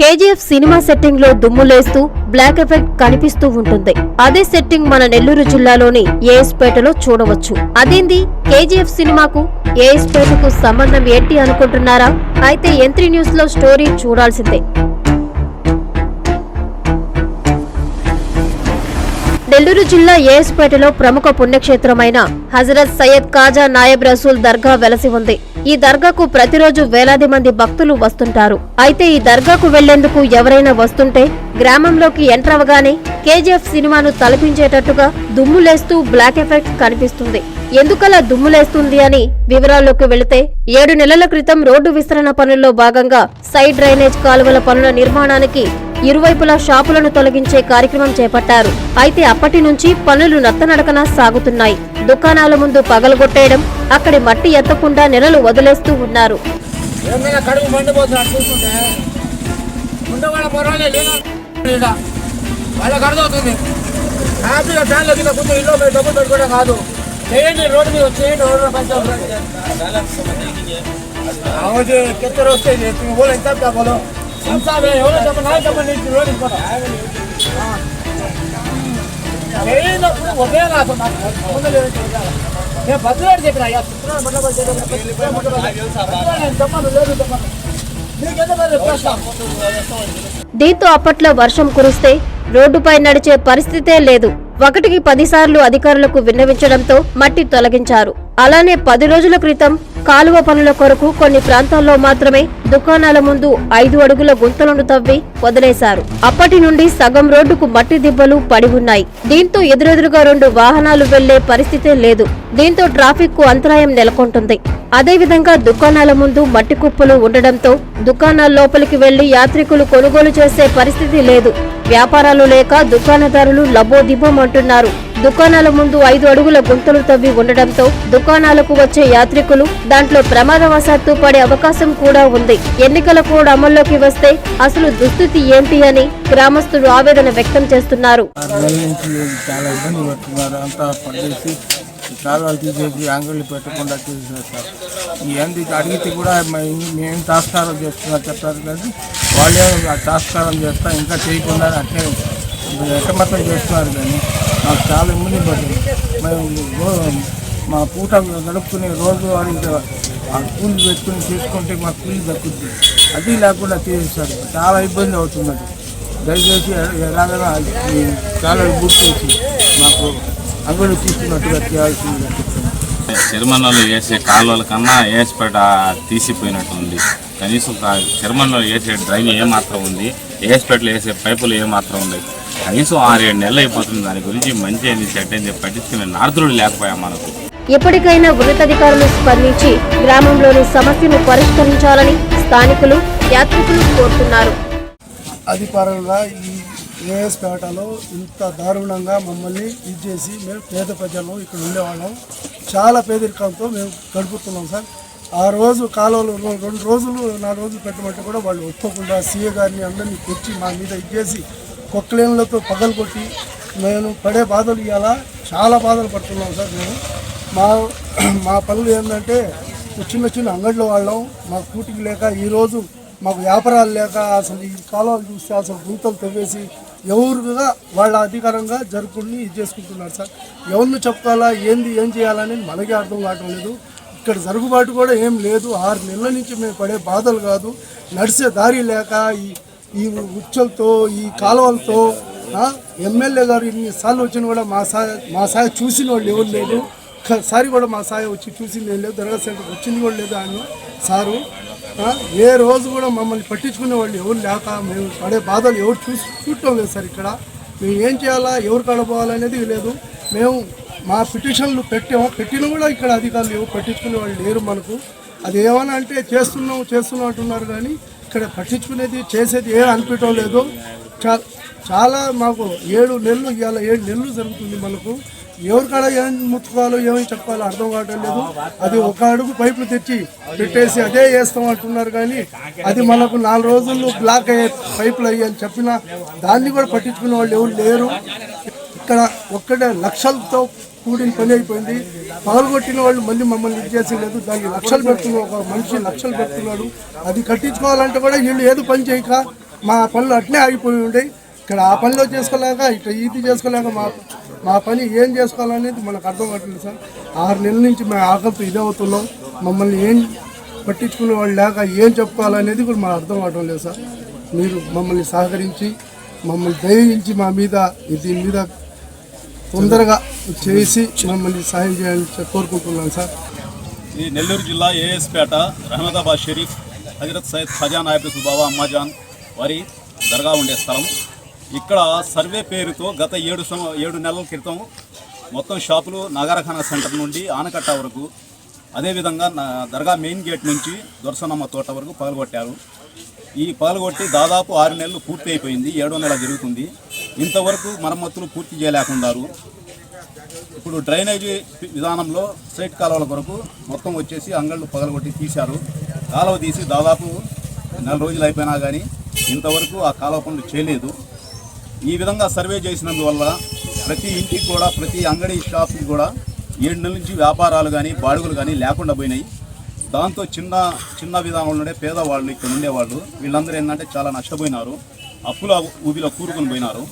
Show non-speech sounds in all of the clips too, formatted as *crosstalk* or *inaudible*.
KGF cinema సెట్టింగ్లో దుమ్ములేస్తూ black effect కనిపిస్తూ ఉంటుంది. అదే సెట్టింగ్ మన నెల్లూరు జిల్లాలోని ఏఎస్పేటలో చూడవచ్చు. అదేంది? కేజీఎఫ్ సినిమాకు ఏఎస్పేటకు సంబంధం ఏంటి అనుకుంటున్నారా? అయితే ఎంత్రీ న్యూస్లో స్టోరీ చూడాల్సిందే. నెల్లూరు జిల్లా ఏఎస్పేటలో ప్రముఖ పుణ్యక్షేత్రమైన హజరత్ సయ్యద్ కాజా నాయబ్ రసూల్ దర్గా వెలసి ఉంది. ఈ దర్గాకు ప్రతిరోజు వేలాది మంది భక్తులు వస్తుంటారు. అయితే ఈ దర్గాకు వెళ్ళేందుకు ఎవరైనా వస్తుంటే గ్రామంలోకి ఎంటర్ అవగానే కేజీఎఫ్ సినిమాను తలపించేటట్టుగా దుమ్ములేస్తూ బ్లాక్ ఎఫెక్ట్ కనిపిస్తుంది. ఎందుకలా దుమ్ములేస్తుంది అని వివరాల్లోకి వెళితే ఏడు నెలల క్రితం రోడ్డు విస్తరణ పనుల్లో భాగంగా సైడ్ డ్రైనేజ్ కాలువల పనుల నిర్మాణానికి ఇరువైపులా షాపులను తొలగించే కార్యక్రమం చేపట్టారు. అయితే అప్పటి నుంచి పనులు నత్తనడకన సాగుతున్నాయి. దుకాణాల ముందు పగలగొట్టేయడం అక్కడి మట్టి ఎత్తకుండా నెలలు వదిలేస్తూ ఉన్నారు. కింద చేయండి రోడ్డు మీద రోడ్డు నేను చెప్పిన అయ్యా దీంతో అప్పట్లో వర్షం కురిస్తే రోడ్డుపై నడిచే పరిస్థితే లేదు. ఒకటికి పదిసార్లు అధికారులకు విన్నవించడంతో మట్టి తొలగించారు. అలానే పది రోజుల క్రితం కాలువ పనుల కొరకు కొన్ని ప్రాంతాల్లో మాత్రమే దుకాణాల ముందు ఐదు అడుగుల గుంతలను తవ్వి వదిలేశారు. అప్పటి నుండి సగం రోడ్డుకు మట్టి దిబ్బలు పడి ఉన్నాయి. దీంతో ఎదురెదురుగా రెండు వాహనాలు వెళ్ళే పరిస్థితే లేదు. దీంతో ట్రాఫిక్కు అంతరాయం నెలకొంటుంది. అదేవిధంగా దుకాణాల ముందు మట్టి కుప్పలు ఉండడంతో దుకాణాల లోపలికి వెళ్ళి యాత్రికులు కొనుగోలు చేసే పరిస్థితి లేదు. వ్యాపారాలు లేక దుకాణదారులు లబోదిబోమంటున్నారు దుకాణాల ముందు ఐదు అడుగుల గుంతలు తవ్వి ఉండడంతో దుకాణాలకు వచ్చే యాత్రికులు దాంట్లో ప్రమాదవశాత్తు పడే అవకాశం కూడా ఉంది. ఎన్నికల కోడ్ అమల్లోకి వస్తే అసలు దుస్థితి ఏంటి అని గ్రామస్తులు ఆవేదన వ్యక్తం చేస్తున్నారు. కాలువలు తీసేసి అంగళ్ళు పెట్టకుండా తీసేస్తారు ఈ ఎందుకు అడిగితే కూడా మేము తాస్కారం చేస్తున్నా చెప్తారు కానీ వాళ్ళే ఆ తాస్కారం చేస్తా ఇంకా చేయకుండా అట్లే ఎట్టమత్తం చేస్తున్నారు కానీ మాకు చాలా ఇబ్బంది పడింది. మేము మా పూట గడుపుకునే రోజు వారికి ఆ కూలి పెట్టుకుని చేసుకుంటే మాకు కూలి దక్కుద్ది. అది లేకుండా తీసేస్తారు చాలా ఇబ్బంది అవుతున్నది. దయచేసి ఎలాగైనా ఈ బుక్ చేసి మాకు అంగడి తీసుకున్నట్టుగా చేయాల్సింది చిరుమలలో వేసే కాలువల కన్నా ఏసుపేట తీసిపోయినట్టు ఉంది కనీసం కా- చిరుమలలో వేసే డ్రైన్ ఏ మాత్రం ఉంది? ఏసుపేటలో వేసే పైపులు ఏమాత్రం ఉన్నాయి? కనీసం ఆరేడు నెలలు అయిపోతుంది దాని గురించి మంచి ఏంది చెడ్డ ఏంది పట్టించుకునే నారదులు లేకపోయా మనకు? ఎప్పటికైనా ఉన్నతాధికారులు స్పందించి గ్రామంలోని సమస్యను పరిష్కరించాలని స్థానికులు యాత్రికులు కోరుతున్నారు. అధికారులుగా ఈ ఏఎస్ పేటలో ఇంత దారుణంగా మమ్మల్ని ఇది చేసి మేము పేద ప్రజలు ఇక్కడ ఉండేవాళ్ళం. చాలా పేదరికంతో మేము గడుపుతున్నాం సార్. ఆ రోజు కాలువలు రెండు రోజులు నాలుగు రోజులు పెట్టమంటే కూడా వాళ్ళు ఒప్పుకోకుండా సీఏ గారిని అందరినీ తెచ్చి మా మీద ఇది కొక్లేన్లతో పగలు కొట్టి మేము పడే బాధలు ఇవాళ చాలా బాధలు పడుతున్నాం సార్ మేము. మా *clears throat* మా పనులు ఏంటంటే చిన్న చిన్న అంగడిలో వాళ్ళం మాకు కూటికి లేక ఈరోజు మాకు వ్యాపారాలు లేక అసలు ఈ కాలాలు చూస్తే అసలు గుంతలు తవ్వేసి ఎవరుగా వాళ్ళ అధికారంగా జరుపుకుని ఇది చేసుకుంటున్నారు సార్. ఎవరిని చెప్పుకోవాలా ఏంది ఏం చేయాలని మనకే అర్థం కావటం లేదు. ఇక్కడ జరుగుబాటు కూడా ఏం లేదు. ఆరు నెలల నుంచి మేము పడే బాధలు కాదు. నడిచే దారి లేక ఈ ఈ ఉచ్చలతో ఈ కాలువలతో ఎమ్మెల్యే గారు ఇన్నిసార్లు వచ్చిన కూడా మా సాయ మా సాయ చూసిన వాళ్ళు ఎవరు లేదు ఒక్కసారి కూడా మా సాయ వచ్చి చూసింది ఏం లేదు. దర్గా సెంటర్కి వచ్చింది కూడా లేదు ఆయన సారు. ఏ రోజు కూడా మమ్మల్ని పట్టించుకునే వాళ్ళు ఎవరు లేక మేము పడే బాధలు ఎవరు చూసి చూడటం లేదు సార్ ఇక్కడ. మేము ఏం చేయాలా ఎవరు కడపోవాలనేది లేదు. మేము మా పిటిషన్లు పెట్టాము. పెట్టినా కూడా ఇక్కడ అధికారులు ఎవరు పట్టించుకునే వాళ్ళు లేరు మనకు. అది ఏమన్నా అంటే చేస్తున్నాం చేస్తున్నాం అంటున్నారు కానీ ఇక్కడ పట్టించుకునేది చేసేది ఏం అనిపించడం లేదు. చా చాలా మాకు ఏడు నెలలు ఇవాళ ఏడు నెలలు జరుగుతుంది మనకు. ఎవరికాడ ఏం ముట్టుకోవాలో ఏమని చెప్పాలో అర్థం కావటం లేదు. అది ఒక అడుగు పైపులు తెచ్చి పెట్టేసి అదే వేస్తాం అంటున్నారు కానీ అది మనకు నాలుగు రోజులు బ్లాక్ అయ్యే పైపులు అయ్యాయని అని చెప్పినా దాన్ని కూడా పట్టించుకునే వాళ్ళు ఎవరు లేరు. ఇక్కడ ఒక్కటే లక్షలతో కూడిన పని అయిపోయింది. పాల్గొట్టిన వాళ్ళు మళ్ళీ మమ్మల్ని ఇది చేసి లేదు దానికి లక్షలు పెడుతున్న ఒక మనిషి లక్షలు పెడుతున్నాడు. అది కట్టించుకోవాలంటే కూడా వీళ్ళు ఏదో పని చేయక మా పనులు అట్లే ఆగిపోయి ఉండే. ఇక్కడ ఆ పనిలో చేసుకోలేక ఇక్కడ ఇది చేసుకోలేక మా మా పని ఏం చేసుకోవాలనేది మనకు అర్థం కావట్లేదు సార్. ఆరు నెలల నుంచి మేము ఆకలితో ఇదే అవుతున్నాం. మమ్మల్ని ఏం పట్టించుకునే వాళ్ళు లేక ఏం చెప్పుకోవాలనేది కూడా మాకు అర్థం కావడం లేదు సార్. మీరు మమ్మల్ని సహకరించి మమ్మల్ని దయించి మా మీద దీని మీద తొందరగా చేసి మమ్మల్ని సాయం చేయాలని కోరుకుంటున్నాను సార్. ఈ నెల్లూరు జిల్లా ఏఎస్పేట రహమదాబాద్ షరీఫ్ హజరత్ సయ్యద్ ఖజాన్ ఆఫీసు బాబా అమ్మాజాన్ వారి దర్గా ఉండే స్థలం. ఇక్కడ సర్వే పేరుతో గత ఏడు సం- ఏడు నెలల క్రితం మొత్తం షాపులు నగరఖానా సెంటర్ నుండి ఆనకట్ట వరకు అదేవిధంగా నా దర్గా మెయిన్ గేట్ నుంచి దొరసనమ్మ తోట వరకు పగలగొట్టారు. ఈ పగలగొట్టి దాదాపు ఆరు నెలలు పూర్తి అయిపోయింది ఏడో నెల జరుగుతుంది. ఇంతవరకు మరమ్మతులు పూర్తి చేయలేకున్నారు ఇప్పుడు డ్రైనేజీ విధానంలో స్ట్రైట్ కాలువల కొరకు మొత్తం వచ్చేసి అంగళ్ళు పగలగొట్టి తీశారు. కాలువ తీసి దాదాపు నెల రోజులు అయిపోయినా కానీ ఇంతవరకు ఆ కాలువ పనులు చేయలేదు. ఈ విధంగా సర్వే చేసినందువల్ల ప్రతి ఇంటికి కూడా ప్రతి అంగడి షాప్కి కూడా ఏడు నెలల నుంచి వ్యాపారాలు కానీ బాడుగులు కానీ లేకుండా పోయినాయి. దాంతో చిన్న చిన్న విధానంలో ఉండే పేదవాళ్ళు ఇక్కడ ఉండేవాళ్ళు వీళ్ళందరూ ఏంటంటే చాలా నష్టపోయినారు. అప్పుల ఊబిలో కూరుకొని పోయినారు.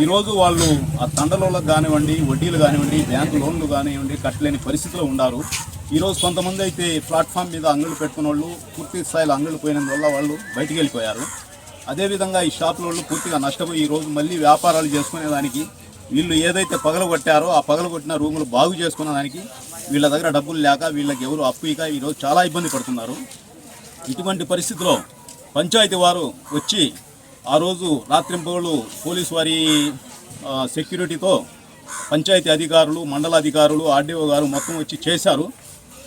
ఈరోజు వాళ్ళు ఆ తండలోళ్ళకు కానివ్వండి వడ్డీలు కానివ్వండి బ్యాంకు లోన్లు కానివ్వండి కట్టలేని పరిస్థితిలో ఉన్నారు. ఈరోజు కొంతమంది అయితే ప్లాట్ఫామ్ మీద అంగళ్ళు పెట్టుకున్న వాళ్ళు పూర్తి స్థాయిలో అంగళ్ళు పోయినందువల్ల వాళ్ళు బయటికి వెళ్ళిపోయారు. అదేవిధంగా ఈ షాపుల వాళ్ళు పూర్తిగా నష్టపోయి ఈరోజు మళ్ళీ వ్యాపారాలు చేసుకునే దానికి వీళ్ళు ఏదైతే పగలగొట్టారో ఆ పగలగొట్టిన రూములు బాగు చేసుకునే దానికి వీళ్ళ దగ్గర డబ్బులు లేక వీళ్ళకి ఎవరు అప్పు ఇక ఈరోజు చాలా ఇబ్బంది పడుతున్నారు. ఇటువంటి పరిస్థితిలో పంచాయతీ వారు వచ్చి ఆ రోజు రాత్రింపగళ్ళు పోలీసు వారి సెక్యూరిటీతో పంచాయతీ అధికారులు మండల అధికారులు ఆర్డీఓ గారు మొత్తం వచ్చి చేశారు.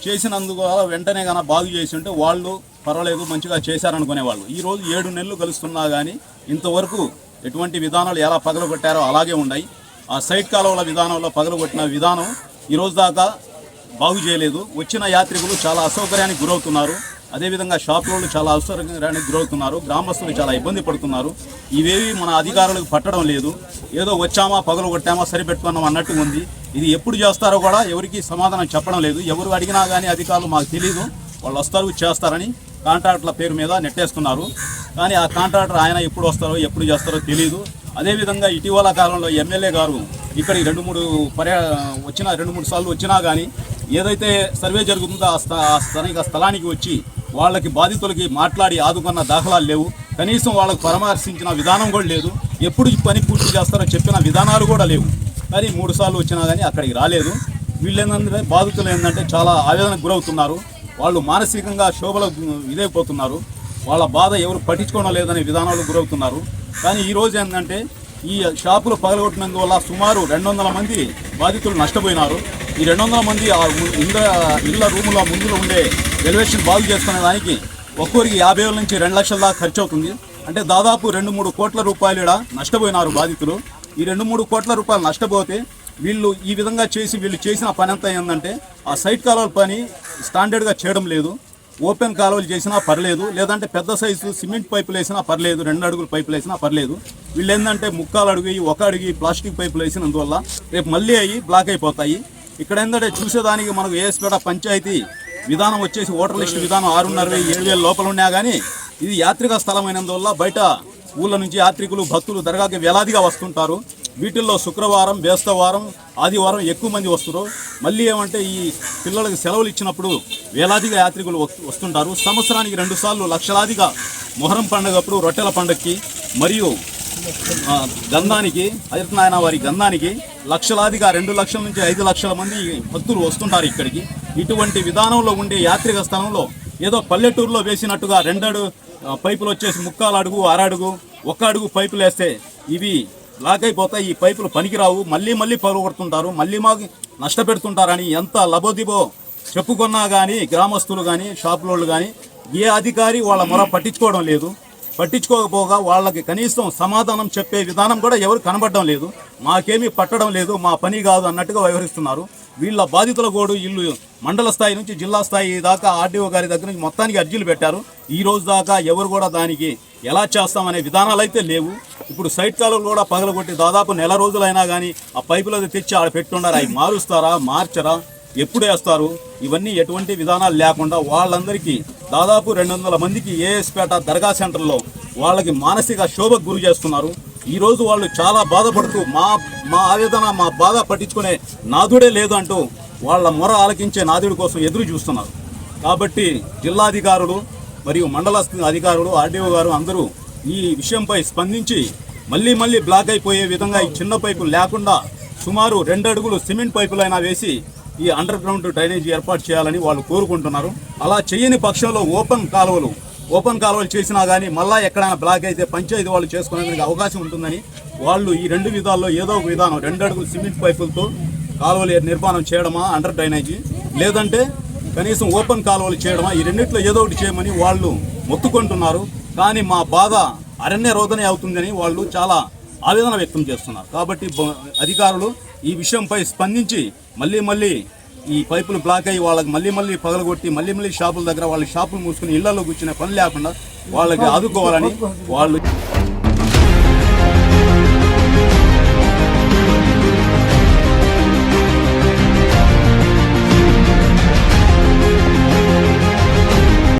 చేసినందువల్ల వెంటనే కన్నా బాగు చేసి ఉంటే వాళ్ళు పర్వాలేదు మంచిగా చేశారనుకునేవాళ్ళు. ఈరోజు ఏడు నెలలు కలుస్తున్నా కానీ ఇంతవరకు ఎటువంటి విధానాలు ఎలా పగలగొట్టారో అలాగే ఉన్నాయి. ఆ సైడ్ కాలువల విధానంలో పగలగొట్టిన విధానం ఈరోజు దాకా బాగు చేయలేదు. వచ్చిన యాత్రికులు చాలా అసౌకర్యానికి గురవుతున్నారు. అదేవిధంగా షాపులు చాలా అసౌకర్యానికి గురవుతున్నారు. గ్రామస్తులు చాలా ఇబ్బంది పడుతున్నారు. ఇవేవి మన అధికారులకు పట్టడం లేదు. ఏదో వచ్చామా పగలు కొట్టామా సరిపెట్టుకున్నాం అన్నట్టు ఉంది. ఇది ఎప్పుడు చేస్తారో కూడా ఎవరికి సమాధానం చెప్పడం లేదు. ఎవరు అడిగినా కానీ అధికారులు మాకు తెలియదు వాళ్ళు వస్తారు చేస్తారని కాంట్రాక్టర్ల పేరు మీద నెట్టేస్తున్నారు. కానీ ఆ కాంట్రాక్టర్ ఆయన ఎప్పుడు వస్తారో ఎప్పుడు చేస్తారో తెలియదు అదేవిధంగా ఇటీవల కాలంలో ఎమ్మెల్యే గారు ఇక్కడికి రెండు మూడు పర్యా వచ్చిన రెండు మూడు సార్లు వచ్చినా కానీ ఏదైతే సర్వే జరుగుతుందో ఆ స్థ- ఆ స్థానిక స్థలానికి వచ్చి వాళ్ళకి బాధితులకి మాట్లాడి ఆదుకున్న దాఖలాలు లేవు. కనీసం వాళ్ళకు పరామర్శించిన విధానం కూడా లేదు. ఎప్పుడు ఈ పని పూర్తి చేస్తారో చెప్పిన విధానాలు కూడా లేవు. కానీ మూడు సార్లు వచ్చినా కానీ అక్కడికి రాలేదు. వీళ్ళు ఏంటంటే బాధితులు ఏంటంటే చాలా ఆవేదనకు గురవుతున్నారు. వాళ్ళు మానసికంగా శోభలో ఇదైపోతున్నారు. వాళ్ళ బాధ ఎవరు పట్టించుకోవడం లేదనే విధానాలు గురవుతున్నారు. కానీ ఈరోజు ఏంటంటే ఈ షాపులు పగలగొట్టినందువల్ల సుమారు రెండు వందల మంది బాధితులు నష్టపోయినారు. ఈ రెండు వందల మంది ఆ ఇంద్ర ఇళ్ళ రూముల ముందులో ఉండే ఎలివేషన్ బాగు చేసుకునే దానికి ఒక్కొరికి యాభై వేల నుంచి రెండు లక్షల దాకా ఖర్చు అవుతుంది. అంటే దాదాపు రెండు మూడు కోట్ల రూపాయలు ఈడ నష్టపోయినారు బాధితులు. ఈ రెండు మూడు కోట్ల రూపాయలు నష్టపోతే వీళ్ళు ఈ విధంగా చేసి వీళ్ళు చేసిన పని అంతా ఏంటంటే ఆ సైట్ కాలువల పని స్టాండర్డ్గా చేయడం లేదు. ఓపెన్ కాలువలు చేసినా పర్లేదు. లేదంటే పెద్ద సైజు సిమెంట్ పైపులు వేసినా పర్లేదు. రెండు అడుగులు పైపులు వేసినా పర్లేదు. వీళ్ళు ఏంటంటే ముక్కాలు అడుగు ఒక అడిగి ప్లాస్టిక్ పైపులు వేసినందువల్ల రేపు మళ్ళీ అయ్యి బ్లాక్ అయిపోతాయి. ఇక్కడ ఏంటంటే చూసేదానికి మనకు ఏఎస్పేట పంచాయతీ విధానం వచ్చేసి ఓటర్ లిస్ట్ విధానం ఆరున్నర వేలు ఏడు వేల లోపల ఉన్నా కానీ ఇది యాత్రిక స్థలం బయట ఊళ్ళ నుంచి యాత్రికులు భక్తులు దర్గాకి వేలాదిగా వస్తుంటారు. వీటిల్లో శుక్రవారం బేస్తవారం ఆదివారం ఎక్కువ మంది వస్తారు. మళ్ళీ ఏమంటే ఈ పిల్లలకి సెలవులు ఇచ్చినప్పుడు వేలాదిగా యాత్రికులు వస్తుంటారు. సంవత్సరానికి రెండుసార్లు లక్షలాదిగా మొహరం పండుగప్పుడు రొట్టెల పండుగకి మరియు గంధానికి అజిత్ నాయన వారి గంధానికి లక్షలాదిగా రెండు లక్షల నుంచి ఐదు లక్షల మంది భక్తులు వస్తుంటారు ఇక్కడికి. ఇటువంటి విధానంలో ఉండే యాత్రిక స్థలంలో ఏదో పల్లెటూరులో వేసినట్టుగా రెండడు పైపులు వచ్చేసి ముక్కాలు అడుగు అరడుగు ఒక్క అడుగు పైపులు వేస్తే ఇవి లాక్ అయిపోతాయి ఈ పైపులు పనికిరావు మళ్ళీ మళ్ళీ పగలగొడుతుంటారు మళ్ళీ మాకు నష్టపెడుతుంటారని ఎంత లబోదిబో చెప్పుకున్నా కానీ గ్రామస్తులు కానీ షాపులోళ్ళు కానీ ఏ అధికారి వాళ్ళ మొర పట్టించుకోవడం లేదు. పట్టించుకోకపోగా వాళ్ళకి కనీసం సమాధానం చెప్పే విధానం కూడా ఎవరు కనబడడం లేదు. మాకేమీ పట్టడం లేదు మా పని కాదు అన్నట్టుగా వ్యవహరిస్తున్నారు. వీళ్ళ బాధితుల గోడు ఇల్లు మండల స్థాయి నుంచి జిల్లా స్థాయి దాకా ఆర్డీఓ గారి దగ్గర నుంచి మొత్తానికి అర్జీలు పెట్టారు. ఈ రోజు దాకా ఎవరు కూడా దానికి ఎలా చేస్తామనే విధానాలు అయితే లేవు. ఇప్పుడు సైట్ కాలువలు కూడా పగలగొట్టి దాదాపు నెల రోజులైనా కానీ ఆ పైపులు తెచ్చి ఆడ పెట్టున్నారు? అవి మారుస్తారా? మార్చరా? ఎప్పుడు వేస్తారు? ఇవన్నీ ఎటువంటి విధానాలు లేకుండా వాళ్ళందరికీ దాదాపు రెండు వందల మందికి ఏఎస్పేట దర్గా సెంటర్లో వాళ్ళకి మానసిక శోభకు గురి చేస్తున్నారు. ఈ రోజు వాళ్ళు చాలా బాధపడుతూ మా మా ఆవేదన మా బాధ పట్టించుకునే నాదుడే లేదు అంటూ వాళ్ళ మొర ఆలకించే నాదుడి కోసం ఎదురు చూస్తున్నారు. కాబట్టి జిల్లాధికారులు మరియు మండల అధికారులు ఆర్డీఓ గారు అందరూ ఈ విషయంపై స్పందించి మళ్ళీ మళ్ళీ బ్లాక్ అయిపోయే విధంగా ఈ చిన్న పైపులు లేకుండా సుమారు రెండు అడుగులు సిమెంట్ పైపులైనా వేసి ఈ అండర్ గ్రౌండ్ డ్రైనేజీ ఏర్పాటు చేయాలని వాళ్ళు కోరుకుంటున్నారు. అలా చేయని పక్షంలో ఓపెన్ కాలువలు ఓపెన్ కాలువలు చేసినా కానీ మళ్ళా ఎక్కడైనా బ్లాక్ అయితే పంచాయతీ వాళ్ళు చేసుకునేందుకు అవకాశం ఉంటుందని వాళ్ళు ఈ రెండు విధాల్లో ఏదో ఒక విధానం రెండు అడుగులు సిమెంట్ పైపులతో కాలువలు నిర్మాణం చేయడమా అండర్ డ్రైనేజీ లేదంటే కనీసం ఓపెన్ కాలువలు చేయడమా? ఈ రెండిట్లో ఏదో ఒకటి చేయమని వాళ్ళు మొత్తుకుంటున్నారు. కానీ మా బాధ అరణ్య రోదనే అవుతుందని వాళ్ళు చాలా ఆవేదన వ్యక్తం చేస్తున్నారు. కాబట్టి బ- అధికారులు ఈ విషయంపై స్పందించి మళ్ళీ మళ్ళీ ఈ పైపులు బ్లాక్ అయ్యి వాళ్ళకి మళ్ళీ మళ్ళీ పగలగొట్టి మళ్ళీ మళ్ళీ షాపుల దగ్గర వాళ్ళ షాపులు మూసుకుని ఇళ్ళలో కూర్చునే పని లేకుండా వాళ్ళకి ఆదుకోవాలని వాళ్ళు